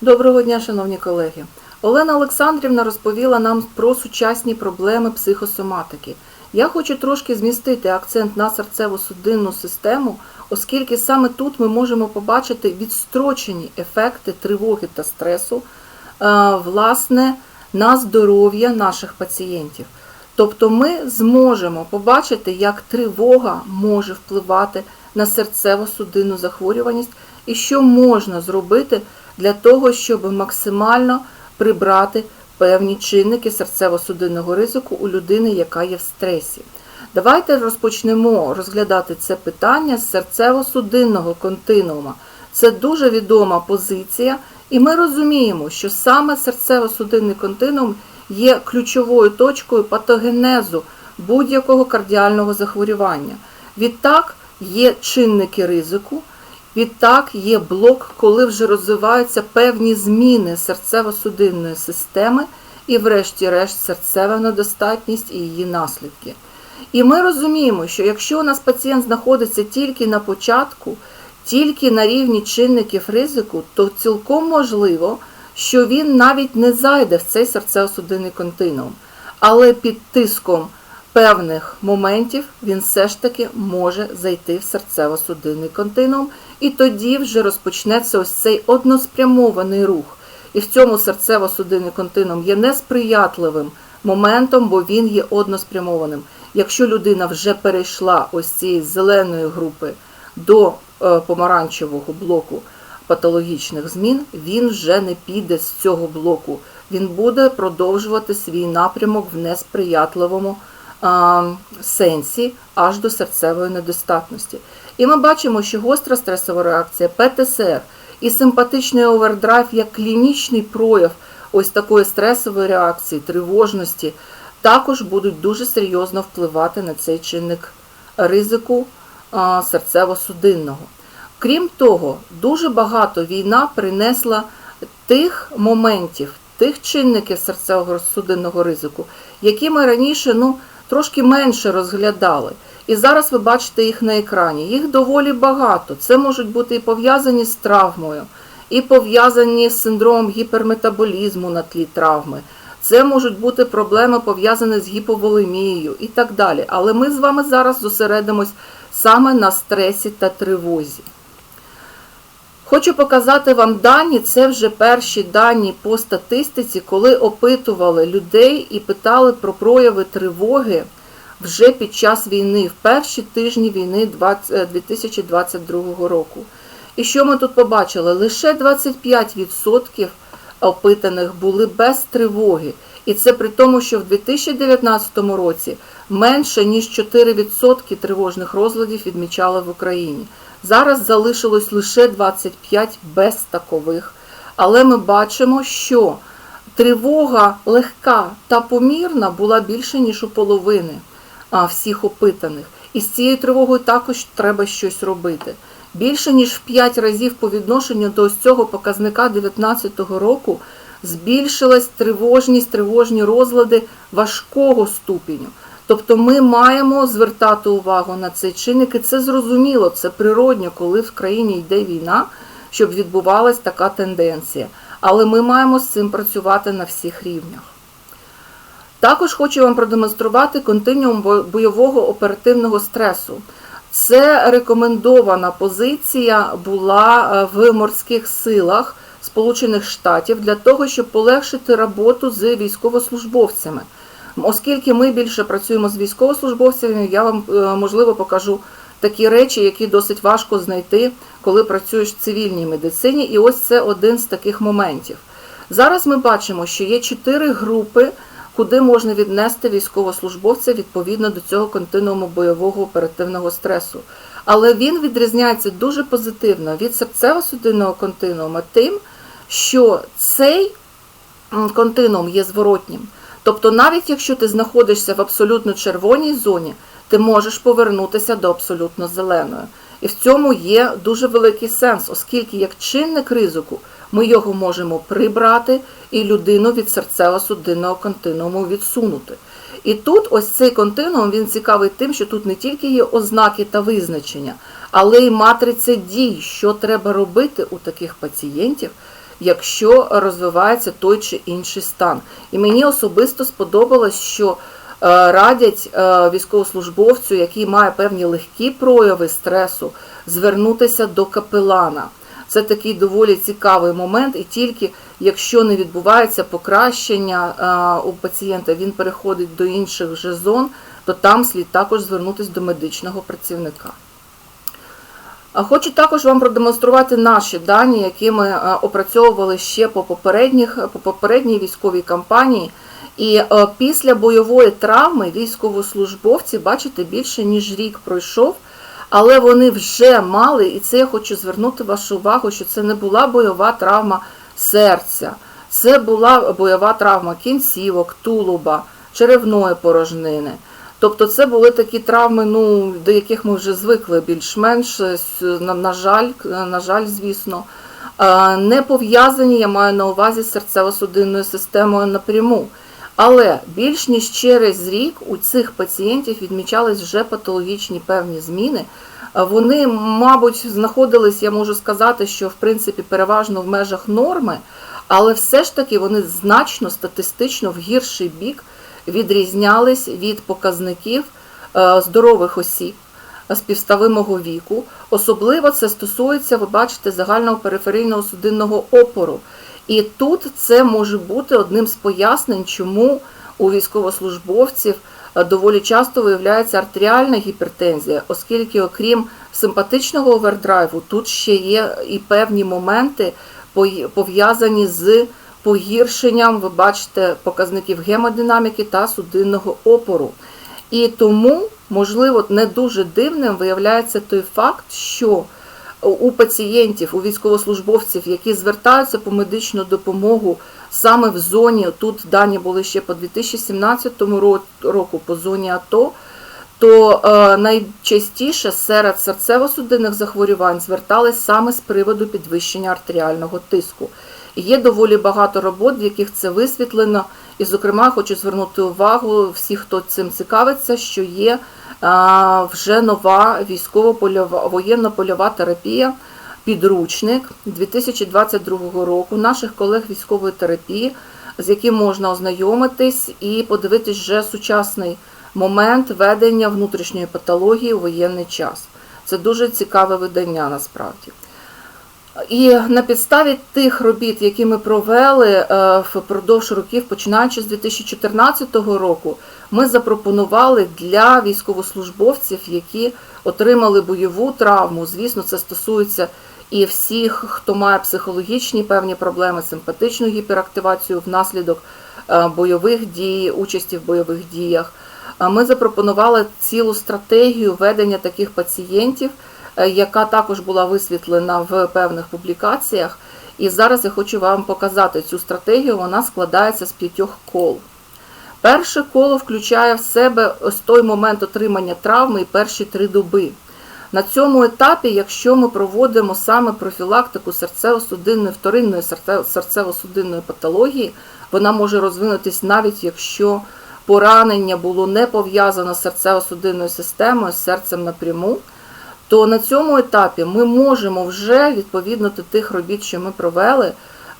Доброго дня, шановні колеги. Олена Олександрівна розповіла нам про сучасні проблеми психосоматики. Я хочу трошки змістити акцент на серцево-судинну систему, оскільки саме тут ми можемо побачити відстрочені ефекти тривоги та стресу, е, власне, на здоров'я наших пацієнтів. Тобто ми зможемо побачити, як тривога може впливати на серцево-судинну захворюваність і що можна зробити для того, щоб максимально прибрати певні чинники серцево-судинного ризику у людини, яка є в стресі. Давайте розпочнемо розглядати це питання з серцево-судинного континуума. Це дуже відома позиція, і ми розуміємо, що саме серцево-судинний континуум є ключовою точкою патогенезу будь-якого кардіального захворювання. Відтак є чинники ризику, відтак є блок, коли вже розвиваються певні зміни серцево-судинної системи і, врешті-решт, серцева недостатність і її наслідки. І ми розуміємо, що якщо у нас пацієнт знаходиться тільки на початку, тільки на рівні чинників ризику, то цілком можливо, що він навіть не зайде в цей серцево-судинний континуум. Але під тиском певних моментів він все ж таки може зайти в серцево-судинний континуум, і тоді вже розпочнеться ось цей односпрямований рух. І в цьому серцево-судинний континуум є несприятливим моментом, бо він є односпрямованим. Якщо людина вже перейшла ось цієї зеленої групи до е, помаранчевого блоку патологічних змін, він вже не піде з цього блоку. Він буде продовжувати свій напрямок в несприятливому сенсі аж до серцевої недостатності. І ми бачимо, що гостра стресова реакція, ПТСР і симпатичний овердрайв як клінічний прояв ось такої стресової реакції, тривожності, також будуть дуже серйозно впливати на цей чинник ризику серцево-судинного. Крім того, дуже багато війна принесла тих моментів, тих чинників серцево-судинного ризику, які ми раніше ну, трошки менше розглядали. І зараз ви бачите їх на екрані. Їх доволі багато. Це можуть бути і пов'язані з травмою, і пов'язані з синдромом гіперметаболізму на тлі травми. Це можуть бути проблеми пов'язані з гіповолемією і так далі. Але ми з вами зараз зосередимось саме на стресі та тривозі. Хочу показати вам дані, це вже перші дані по статистиці, коли опитували людей і питали про прояви тривоги вже під час війни, в перші тижні війни 2022 року. І що ми тут побачили? Лише 25% опитаних були без тривоги. І це при тому, що в 2019 році менше ніж 4% тривожних розладів відмічали в Україні. Зараз залишилось лише 25 без такових. Але ми бачимо, що тривога легка та помірна була більше, ніж у половини всіх опитаних. І з цією тривогою також треба щось робити. Більше ніж в 5 разів по відношенню до ось цього показника 2019 року збільшилась тривожність, тривожні розлади важкого ступеню. Тобто ми маємо звертати увагу на цей чинник, і це зрозуміло, це природньо, коли в країні йде війна, щоб відбувалась така тенденція. Але ми маємо з цим працювати на всіх рівнях. Також хочу вам продемонструвати континіум бойового оперативного стресу. Це рекомендована позиція була в морських силах Сполучених Штатів для того, щоб полегшити роботу з військовослужбовцями. Оскільки ми більше працюємо з військовослужбовцями, я вам можливо покажу такі речі, які досить важко знайти, коли працюєш в цивільній медицині. І ось це один з таких моментів. Зараз ми бачимо, що є чотири групи, куди можна віднести військовослужбовця відповідно до цього континууму бойового оперативного стресу. Але він відрізняється дуже позитивно від серцево-судинного континуума тим, що цей континуум є зворотнім. Тобто, навіть якщо ти знаходишся в абсолютно червоній зоні, ти можеш повернутися до абсолютно зеленої. І в цьому є дуже великий сенс, оскільки як чинник ризику ми його можемо прибрати і людину від серцево-судинного континууму відсунути. І тут ось цей континуум він цікавий тим, що тут не тільки є ознаки та визначення, але й матриця дій, що треба робити у таких пацієнтів якщо розвивається той чи інший стан. І мені особисто сподобалось, що е, радять е, військовослужбовцю, який має певні легкі прояви стресу, звернутися до капелана. Це такий доволі цікавий момент, і тільки якщо не відбувається покращення е, у пацієнта, він переходить до інших вже зон, то там слід також звернутися до медичного працівника. Хочу також вам продемонструвати наші дані, які ми е, опрацьовували ще по, попередніх, по попередній військовій кампанії. І е, після бойової травми військовослужбовці, бачите, більше ніж рік пройшов, але вони вже мали, і це я хочу звернути вашу увагу, що це не була бойова травма серця, це була бойова травма кінцівок, тулуба, черевної порожнини. Тобто це були такі травми, ну, до яких ми вже звикли більш-менш, е, на, жаль, на жаль, звісно. Е, Не пов'язані, я маю на увазі з серцево-судинною системою напряму. Але більш ніж через рік у цих пацієнтів відмічались вже патологічні певні зміни. Е, Вони, мабуть, знаходились, я можу сказати, що в принципі переважно в межах норми, але все ж таки вони значно статистично в гірший бік відрізнялись від показників е, здорових осіб співставимого віку. Особливо це стосується, ви бачите, загального периферійного судинного опору. І тут це може бути одним з пояснень, чому у військовослужбовців е, доволі часто виявляється артеріальна гіпертензія, оскільки, окрім симпатичного овердрайву, тут ще є і певні моменти пов'язані з погіршенням, ви бачите, показників гемодинаміки та судинного опору. І тому, можливо, не дуже дивним виявляється той факт, що у пацієнтів, у військовослужбовців, які звертаються по медичну допомогу саме в зоні, тут дані були ще по 2017 року по зоні АТО, то е, найчастіше серед серцево-судинних захворювань звертались саме з приводу підвищення артеріального тиску. Є доволі багато робот, в яких це висвітлено. І, зокрема, хочу звернути увагу всіх, хто цим цікавиться, що є вже нова військово-польова воєнно-польова терапія, підручник 2022 року наших колег військової терапії, з яким можна ознайомитись і подивитись вже сучасний момент ведення внутрішньої патології у воєнний час. Це дуже цікаве видання насправді. І на підставі тих робіт, які ми провели е, впродовж років, починаючи з 2014 року, ми запропонували для військовослужбовців, які отримали бойову травму. Звісно, це стосується і всіх, хто має психологічні певні проблеми, симпатичну гіперактивацію внаслідок е, бойових дій, участі в бойових діях. Ми запропонували цілу стратегію ведення таких пацієнтів е, яка також була висвітлена в певних публікаціях. І зараз я хочу вам показати цю стратегію. Вона складається з п'ятьох кол. Перше коло включає в себе ось той момент отримання травми і перші три доби. На цьому етапі, якщо ми проводимо саме профілактику серцево-судинної вторинної серцево-судинної патології, вона може розвинутись навіть якщо поранення було не пов'язано з серцево-судинною системою, з серцем напряму, то на цьому етапі ми можемо вже відповідно до тих робіт, що ми провели,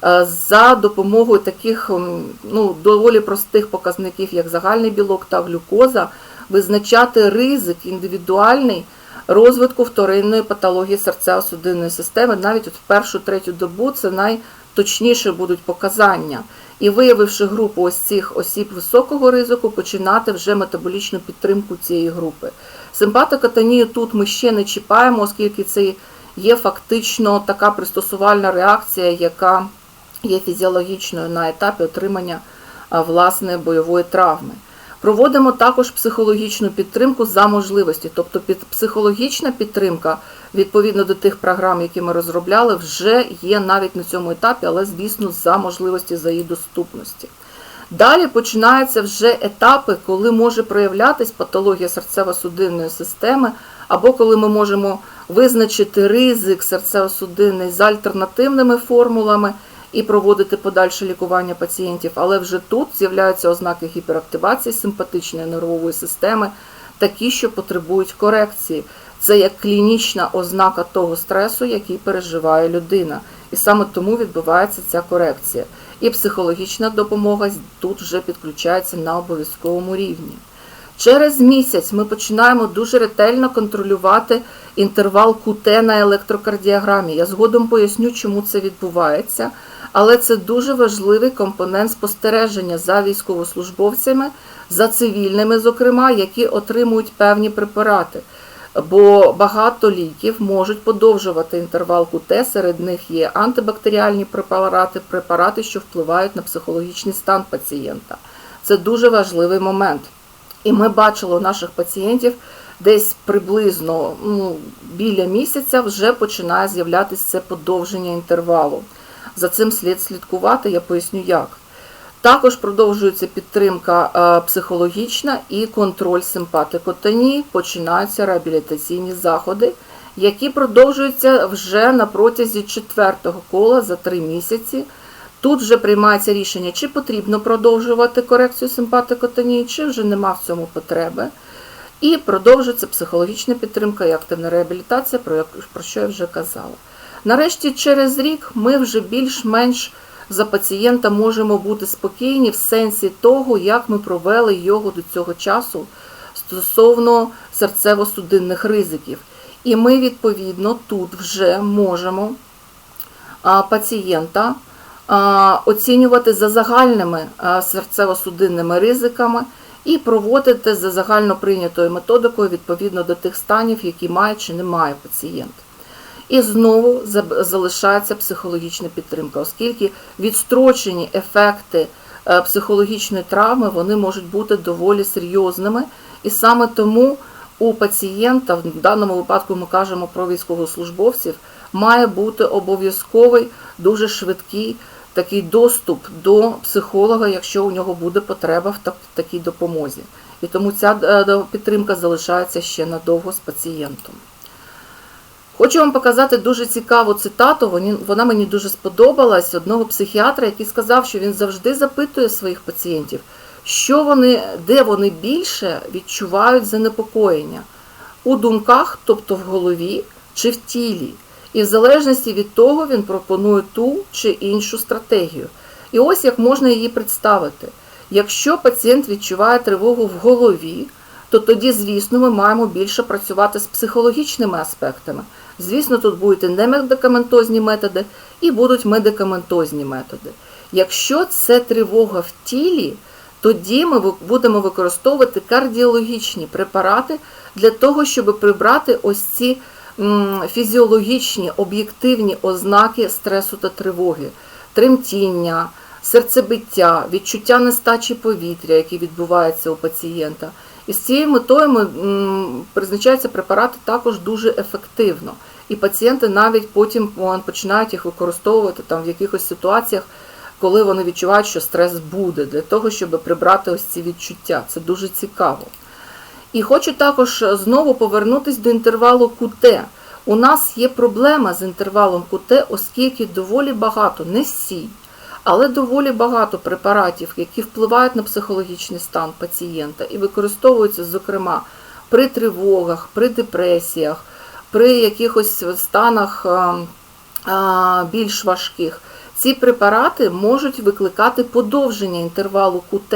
е, за допомогою таких ну, доволі простих показників, як загальний білок та глюкоза, визначати ризик індивідуальний розвитку вторинної патології серцево-судинної системи. Навіть от в першу-третю добу це найточніше будуть показання. І виявивши групу ось цих осіб високого ризику, починати вже метаболічну підтримку цієї групи. Симпатокатанію тут ми ще не чіпаємо, оскільки це є фактично така пристосувальна реакція, яка є фізіологічною на етапі отримання власне бойової травми. Проводимо також психологічну підтримку за можливості, тобто під психологічна підтримка відповідно до тих програм, які ми розробляли, вже є навіть на цьому етапі, але звісно за можливості за її доступності. Далі починаються вже етапи, коли може проявлятись патологія серцево-судинної системи, або коли ми можемо визначити ризик серцево-судинний з альтернативними формулами і проводити подальше лікування пацієнтів. Але вже тут з'являються ознаки гіперактивації симпатичної нервової системи, такі, що потребують корекції. Це як клінічна ознака того стресу, який переживає людина. І саме тому відбувається ця корекція. І психологічна допомога тут вже підключається на обов'язковому рівні. Через місяць ми починаємо дуже ретельно контролювати інтервал КУТ на електрокардіограмі. Я згодом поясню, чому це відбувається, але це дуже важливий компонент спостереження за військовослужбовцями, за цивільними, зокрема, які отримують певні препарати. Бо багато ліків можуть подовжувати інтервал КУТ, серед них є антибактеріальні препарати, препарати, що впливають на психологічний стан пацієнта. Це дуже важливий момент. І ми бачили у наших пацієнтів десь приблизно ну, біля місяця вже починає з'являтися це подовження інтервалу. За цим слід слідкувати, я поясню як. Також продовжується підтримка е, психологічна і контроль симпатикотонії, починаються реабілітаційні заходи, які продовжуються вже на протязі четвертого кола за три місяці. Тут вже приймається рішення, чи потрібно продовжувати корекцію симпатикотонії, чи вже нема в цьому потреби. І продовжується психологічна підтримка і активна реабілітація, про, що я вже казала. Нарешті, через рік ми вже більш-менш за пацієнта можемо бути спокійні в сенсі того, як ми провели його до цього часу стосовно серцево-судинних ризиків. І ми, відповідно, тут вже можемо пацієнта оцінювати за загальними серцево-судинними ризиками і проводити за загально прийнятою методикою відповідно до тих станів, які має чи не має пацієнт. І знову залишається психологічна підтримка, оскільки відстрочені ефекти е, психологічної травми вони можуть бути доволі серйозними. І саме тому у пацієнта, в даному випадку ми кажемо про військовослужбовців, має бути обов'язковий дуже швидкий такий доступ до психолога, якщо у нього буде потреба в такій допомозі. І тому ця е, підтримка залишається ще надовго з пацієнтом. Хочу вам показати дуже цікаву цитату. Вона мені дуже сподобалась одного психіатра, який сказав, що він завжди запитує своїх пацієнтів, що вони, де вони більше відчувають занепокоєння у думках, тобто в голові чи в тілі. І в залежності від того він пропонує ту чи іншу стратегію. І ось як можна її представити. Якщо пацієнт відчуває тривогу в голові, то тоді, звісно, ми маємо більше працювати з психологічними аспектами. Звісно, тут будуть і немедикаментозні методи, і будуть медикаментозні методи. Якщо це тривога в тілі, тоді ми будемо використовувати кардіологічні препарати для того, щоб прибрати ось ці фізіологічні об'єктивні ознаки стресу та тривоги, тремтіння, серцебиття, відчуття нестачі повітря, які відбуваються у пацієнта. І з цією метою призначаються препарати також дуже ефективно. І пацієнти навіть потім починають їх використовувати там в якихось ситуаціях, коли вони відчувають, що стрес буде, для того, щоб прибрати ось ці відчуття. Це дуже цікаво. І хочу також знову повернутися до інтервалу КУТ. У нас є проблема з інтервалом КУТ, оскільки доволі багато, не всі, але доволі багато препаратів, які впливають на психологічний стан пацієнта і використовуються, зокрема, при тривогах, при депресіях, при якихось станах більш важких. Ці препарати можуть викликати подовження інтервалу КУТ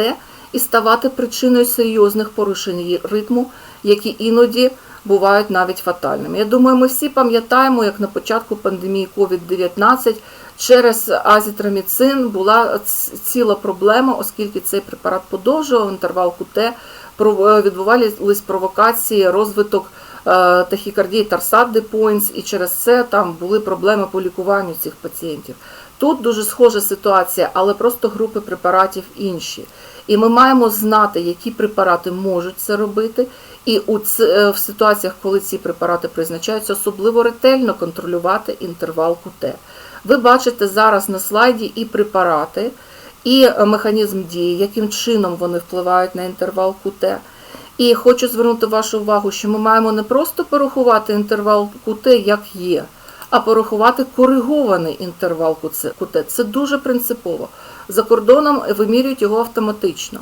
і ставати причиною серйозних порушень її ритму, які іноді бувають навіть фатальними. Я думаю, ми всі пам'ятаємо, як на початку пандемії COVID-19 через азітроміцин була ціла проблема, оскільки цей препарат подовжував інтервал КУТ, відбувалися провокації, розвиток. Е, тахікардії Тарсадди Points, і через це там були проблеми по лікуванню цих пацієнтів. Тут дуже схожа ситуація, але просто групи препаратів інші. І ми маємо знати, які препарати можуть це робити, і у е, в ситуаціях, коли ці препарати призначаються, особливо ретельно контролювати інтервал КУТ. Ви бачите зараз на слайді і препарати, і механізм дії, яким чином вони впливають на інтервал КУТ. І хочу звернути вашу увагу, що ми маємо не просто порахувати інтервал КУТ, як є, а порахувати коригований інтервал КУТ. Це дуже принципово. За кордоном вимірюють його автоматично.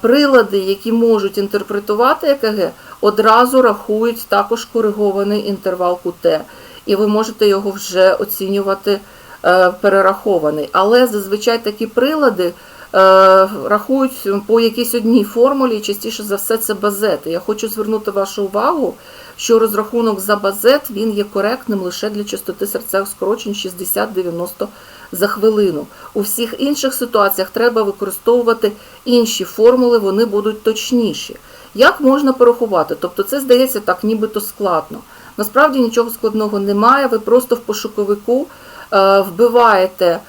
Прилади, які можуть інтерпретувати ЕКГ, одразу рахують також коригований інтервал КУТ, і ви можете його вже оцінювати е, перерахований. Але зазвичай такі прилади рахують по якійсь одній формулі, частіше за все це базети. Я хочу звернути вашу увагу, що розрахунок за базет він є коректним лише для частоти серцевих скорочень 60-90 за хвилину. У всіх інших ситуаціях треба використовувати інші формули, вони будуть точніші. Як можна порахувати? Тобто це здається так, нібито складно. Насправді нічого складного немає. Ви просто в пошуковику е, вбиваєте е,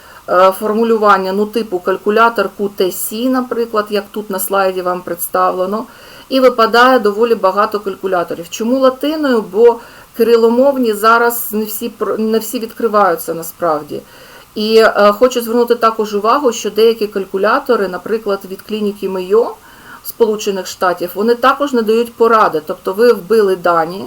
формулювання ну, типу калькулятор QTC, наприклад, як тут на слайді вам представлено, і випадає доволі багато калькуляторів. Чому латиною? Бо кириломовні зараз не всі, не всі відкриваються насправді. І е, хочу звернути також увагу, що деякі калькулятори, наприклад, від клініки Мейо Сполучених Штатів, вони також надають поради. Тобто ви вбили дані,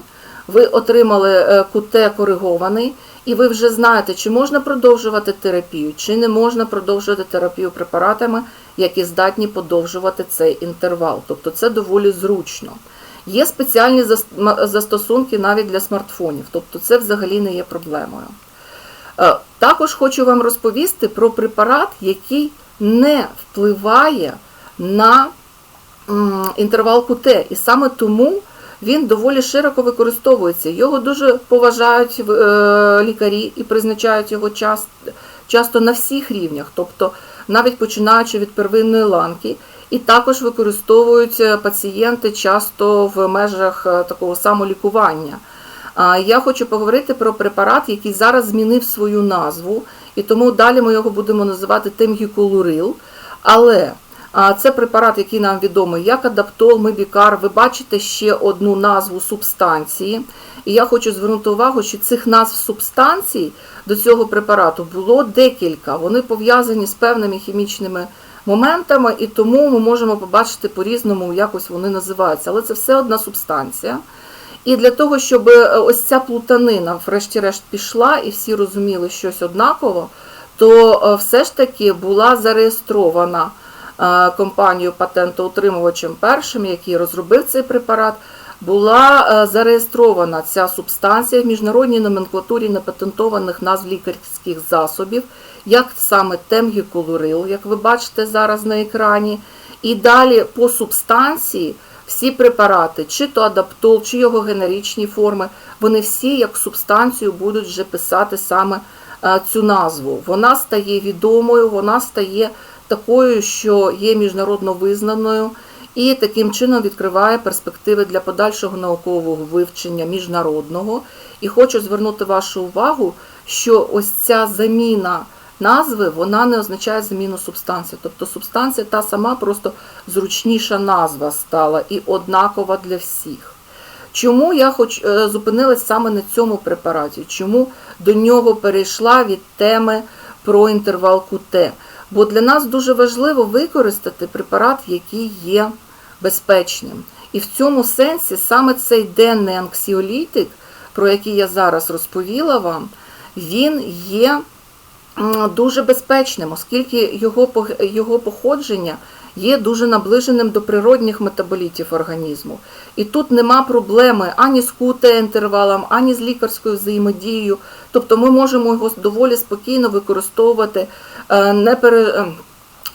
ви отримали е, КУТ коригований, і ви вже знаєте, чи можна продовжувати терапію, чи не можна продовжувати терапію препаратами, які здатні подовжувати цей інтервал. Тобто це доволі зручно. Є спеціальні застосунки навіть для смартфонів, тобто це взагалі не є проблемою. Е, Також хочу вам розповісти про препарат, який не впливає на інтервал КУТ, і саме тому він доволі широко використовується. Його дуже поважають е, лікарі і призначають його часто на всіх рівнях, тобто навіть починаючи від первинної ланки. І також використовують пацієнти часто в межах е, такого самолікування. Я хочу поговорити про препарат, який зараз змінив свою назву, і тому далі ми його будемо називати темгіколурил. Але це препарат, який нам відомий як адаптол, мебікар. Ви бачите ще одну назву субстанції. І я хочу звернути увагу, що цих назв субстанцій до цього препарату було декілька. Вони пов'язані з певними хімічними моментами, і тому ми можемо побачити по-різному, якось вони називаються. Але це все одна субстанція. І для того, щоб е, ось ця плутанина, врешті-решт, пішла, і всі розуміли щось однаково, то е, все ж таки була зареєстрована е, компанією патентоутримувачем першим, який розробив цей препарат, була е, зареєстрована ця субстанція в міжнародній номенклатурі непатентованих назв лікарських засобів, як саме темгіколурил, як ви бачите зараз на екрані. І далі по субстанції всі препарати, чи то адаптол, чи його генеричні форми, вони всі як субстанцію будуть вже писати саме е, цю назву. Вона стає відомою, вона стає такою, що є міжнародно визнаною, і таким чином відкриває перспективи для подальшого наукового вивчення міжнародного. І хочу звернути вашу увагу, що ось ця заміна назви вона не означає заміну субстанції. Тобто субстанція та сама, просто зручніша назва стала і однакова для всіх. Чому я хоч е, зупинилась саме на цьому препараті? Чому до нього перейшла від теми про інтервал КУТ? Бо для нас дуже важливо використати препарат, який є безпечним. І в цьому сенсі саме цей денний анксіолітик, про який я зараз розповіла вам, він є дуже безпечним, оскільки його, його походження є дуже наближеним до природних метаболітів організму. І тут нема проблеми ані з КУТ-інтервалом, ані з лікарською взаємодією. Тобто ми можемо його доволі спокійно використовувати, е, не, пере, е,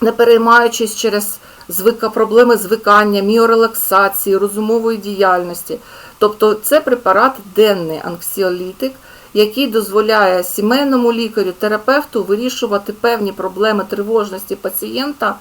не переймаючись через звика, проблеми звикання, міорелаксації, розумової діяльності. Тобто це препарат денний анксіолітик, який дозволяє сімейному лікарю, терапевту вирішувати певні проблеми тривожності пацієнта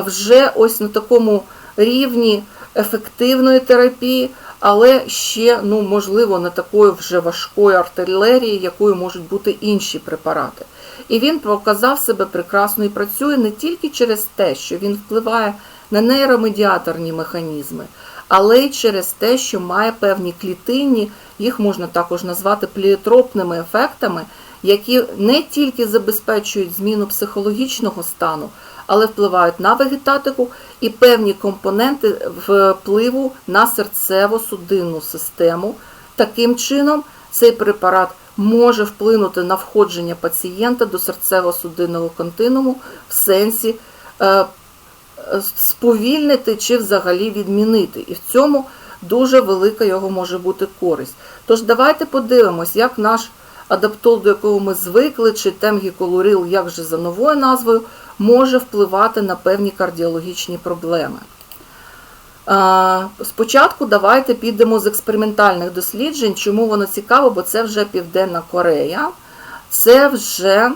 вже ось на такому рівні ефективної терапії, але ще, ну, можливо, не такої вже важкої артилерії, якою можуть бути інші препарати. І він показав себе прекрасно і працює не тільки через те, що він впливає на нейромедіаторні механізми, але й через те, що має певні клітинні, їх можна також назвати пліотропними ефектами, які не тільки забезпечують зміну психологічного стану, але впливають на вегетатику і певні компоненти впливу на серцево-судинну систему. Таким чином, цей препарат може вплинути на входження пацієнта до серцево-судинного континууму в сенсі е, сповільнити чи взагалі відмінити. І в цьому дуже велика його може бути користь. Тож давайте подивимось, як наш адаптол, до якого ми звикли, чи темгіколурил, як же за новою назвою, може впливати на певні кардіологічні проблеми. Спочатку давайте підемо з експериментальних досліджень. Чому воно цікаво? Бо це вже Південна Корея, це вже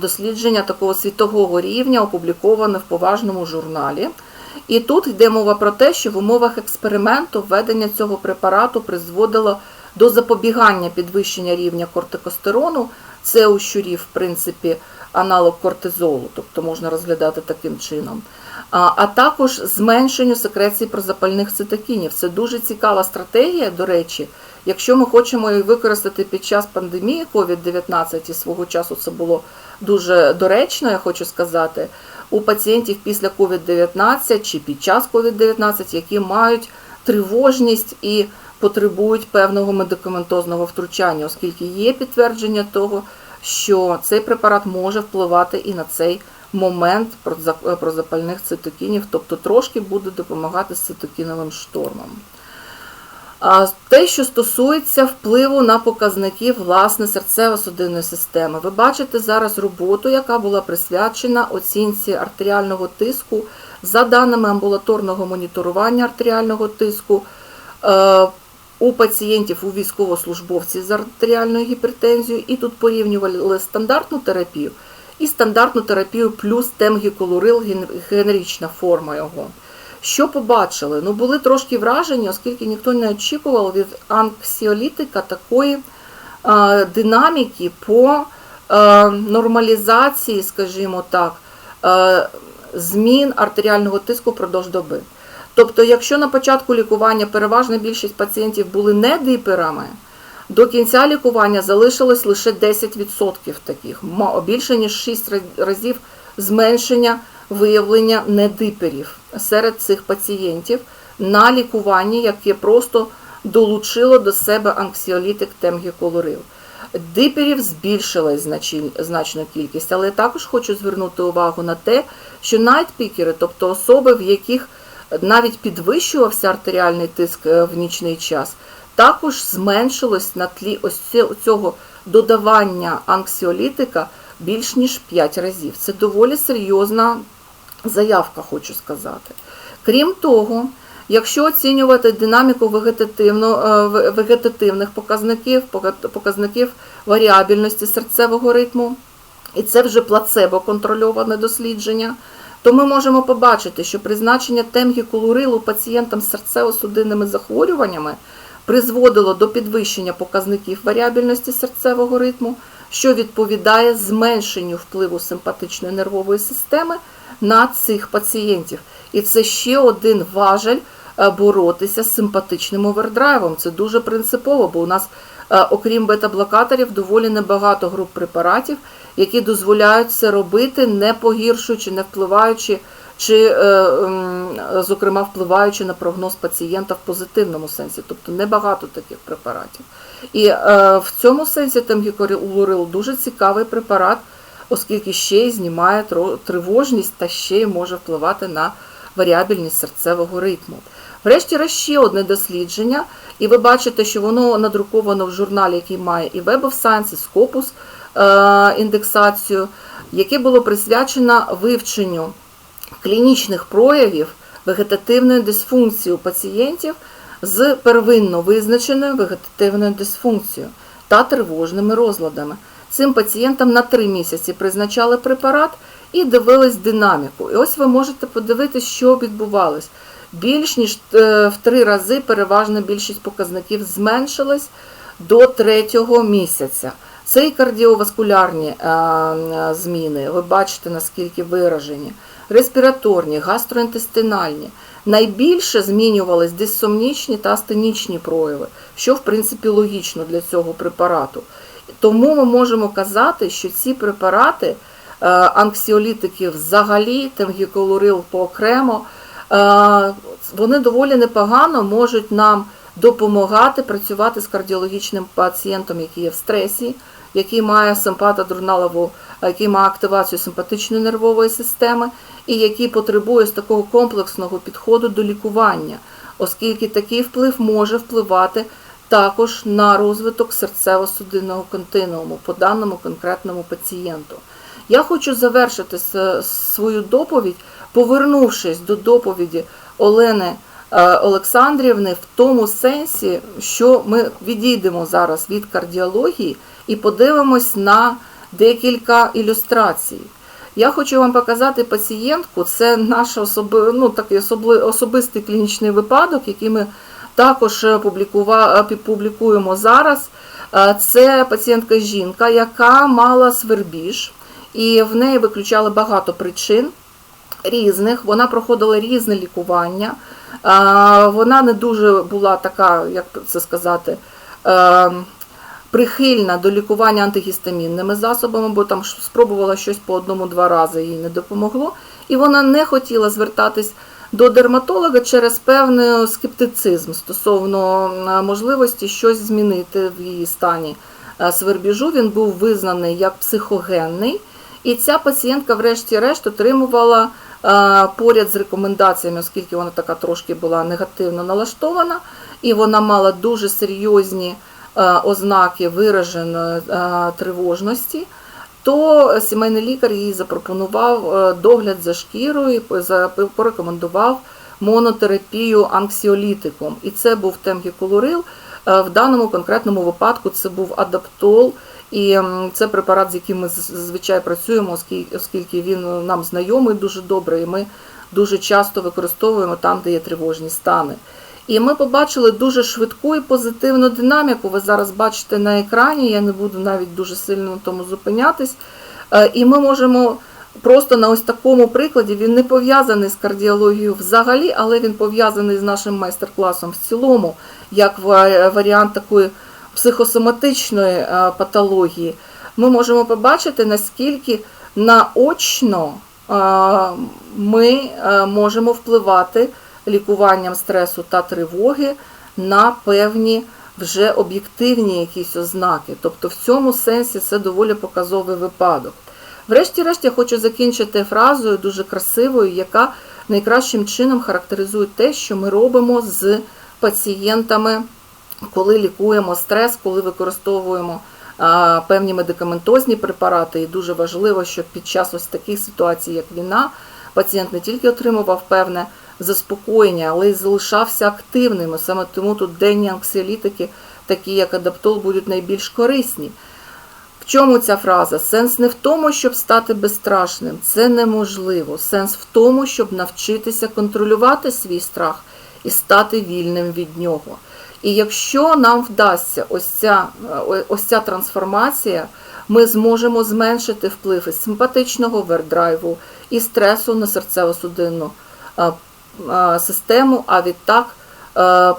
дослідження такого світового рівня, опубліковане в поважному журналі. І тут йде мова про те, що в умовах експерименту введення цього препарату призводило до запобігання підвищення рівня кортикостерону. Це у щурів, в принципі, аналог кортизолу, тобто можна розглядати таким чином. А, а також зменшенню секреції прозапальних цитокінів. Це дуже цікава стратегія, до речі. Якщо ми хочемо її використати під час пандемії COVID-19, і свого часу це було дуже доречно, я хочу сказати, у пацієнтів після COVID-19 чи під час COVID-19, які мають тривожність і потребують певного медикаментозного втручання, оскільки є підтвердження того, що цей препарат може впливати і на цей момент прозапальних цитокінів, тобто трошки буде допомагати з цитокіновим штормом. Те, що стосується впливу на показники власне серцево-судинної системи, ви бачите зараз роботу, яка була присвячена оцінці артеріального тиску за даними амбулаторного моніторування артеріального тиску е, у пацієнтів, у військовослужбовців з артеріальною гіпертензією, і тут порівнювали стандартну терапію і стандартну терапію плюс темгіколурил, ген- генерична форма його. Що побачили? Ну, були трошки вражені, оскільки ніхто не очікував від анксіолітика такої е, динаміки по е, нормалізації, скажімо так, е, змін артеріального тиску впродовж доби. Тобто, якщо на початку лікування переважна більшість пацієнтів були не диперами, до кінця лікування залишилось лише 10% таких, більше ніж 6 разів зменшення виявлення недиперів серед цих пацієнтів на лікуванні, яке просто долучило до себе анксіолітик темгіколорил. Диперів збільшилась значна кількість, але я також хочу звернути увагу на те, що найтпікери, тобто особи, в яких навіть підвищувався артеріальний тиск е, в нічний час, також зменшилось на тлі ось цього додавання анксіолітика більш ніж 5 разів. Це доволі серйозна заявка, хочу сказати. Крім того, якщо оцінювати динаміку е, вегетативних показників, показників варіабільності серцевого ритму, і це вже плацебо-контрольоване дослідження, то ми можемо побачити, що призначення темгікулурилу пацієнтам з серцево-судинними захворюваннями призводило до підвищення показників варіабільності серцевого ритму, що відповідає зменшенню впливу симпатичної нервової системи на цих пацієнтів. І це ще один важель боротися з симпатичним овердрайвом. Це дуже принципово, бо у нас, е, окрім бета-блокаторів, доволі небагато груп препаратів, які дозволяють це робити, не погіршуючи, не впливаючи, чи, е, зокрема, впливаючи на прогноз пацієнта в позитивному сенсі, тобто небагато таких препаратів. І е, в цьому сенсі темгікорилурил дуже цікавий препарат, оскільки ще й знімає тривожність та ще й може впливати на варіабільність серцевого ритму. Врешті-решт ще одне дослідження, і ви бачите, що воно надруковано в журналі, який має і Web of Science, і Scopus е, індексацію, яке було присвячено вивченню клінічних проявів вегетативної дисфункції у пацієнтів з первинно визначеною вегетативною дисфункцією та тривожними розладами. Цим пацієнтам на 3 місяці призначали препарат і дивились динаміку. І ось ви можете подивитися, що відбувалось. Більш ніж е, в три рази переважна більшість показників зменшилась до третього місяця. Це і кардіоваскулярні е, е, зміни, ви бачите, наскільки виражені, респіраторні, гастроінтестинальні. Найбільше змінювались диссомнічні та астенічні прояви, що в принципі логічно для цього препарату. Тому ми можемо казати, що ці препарати, анксіолітики взагалі, темгіколурил поокремо, вони доволі непогано можуть нам допомагати працювати з кардіологічним пацієнтом, який є в стресі, який має симпатодурналову, який має активацію симпатичної нервової системи, і який потребує з такого комплексного підходу до лікування. оскільки такий вплив може впливати також на розвиток серцево-судинного континууму по даному конкретному пацієнту. Я хочу завершити свою доповідь, повернувшись до доповіді Олени е, Олександрівни в тому сенсі, що ми відійдемо зараз від кардіології і подивимось на декілька ілюстрацій. Я хочу вам показати пацієнтку. Це наш особи, ну, такий особистий клінічний випадок, який ми також е, е, публікуємо зараз. Це пацієнтка жінка, яка мала свербіж, і в неї виключали багато причин різних. Вона проходила різне лікування. Е, Вона не дуже була така, як це сказати, е, прихильна до лікування антигістамінними засобами, бо там спробувала щось по одному-два рази, їй не допомогло. І вона не хотіла звертатись до дерматолога через певний скептицизм стосовно е, можливості щось змінити в її стані свербіжу. Він був визнаний як психогенний. І ця пацієнтка, врешті-решт, отримувала е, поряд з рекомендаціями, оскільки вона така трошки була негативно налаштована, і вона мала дуже серйозні е, ознаки вираженої е, тривожності, то сімейний лікар їй запропонував догляд за шкірою і порекомендував монотерапію анксіолітиком. І це був темгіколорил. В даному конкретному випадку це був адаптол, і це препарат, з яким ми зазвичай працюємо, оскільки, він нам знайомий дуже добре, і ми дуже часто використовуємо там, де є тривожні стани. І ми побачили дуже швидку і позитивну динаміку. Ви зараз бачите на екрані, я не буду навіть дуже сильно на тому зупинятись. Е, І ми можемо просто на ось такому прикладі, він не пов'язаний з кардіологією взагалі, але він пов'язаний з нашим майстер-класом в цілому, як варіант такої психосоматичної е, патології. Ми можемо побачити, наскільки наочно е, ми е, можемо впливати лікуванням стресу та тривоги на певні вже об'єктивні якісь ознаки. Тобто в цьому сенсі це доволі показовий випадок. Врешті-решт я хочу закінчити фразою дуже красивою, яка найкращим чином характеризує те, що ми робимо з пацієнтами, коли лікуємо стрес, коли використовуємо певні медикаментозні препарати. І дуже важливо, щоб під час ось таких ситуацій, як війна, пацієнт не тільки отримував певне заспокоєння, але й залишався активним. Саме тому тут денні анксіолітики, такі як адаптол, будуть найбільш корисні. В чому ця фраза? Сенс не в тому, щоб стати безстрашним. Це неможливо. Сенс в тому, щоб навчитися контролювати свій страх і стати вільним від нього. І якщо нам вдасться ось ця, е, ось ця трансформація, ми зможемо зменшити вплив і симпатичного вердрайву, і стресу на серцево-судинну е, е, систему, а відтак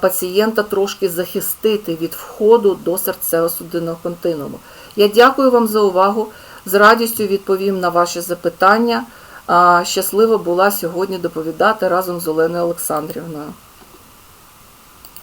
пацієнта трошки захистити від входу до серцево-судинного континууму. Я дякую вам за увагу. З радістю відповім на ваші запитання. Щаслива була сьогодні доповідати разом з Оленою Олександрівною.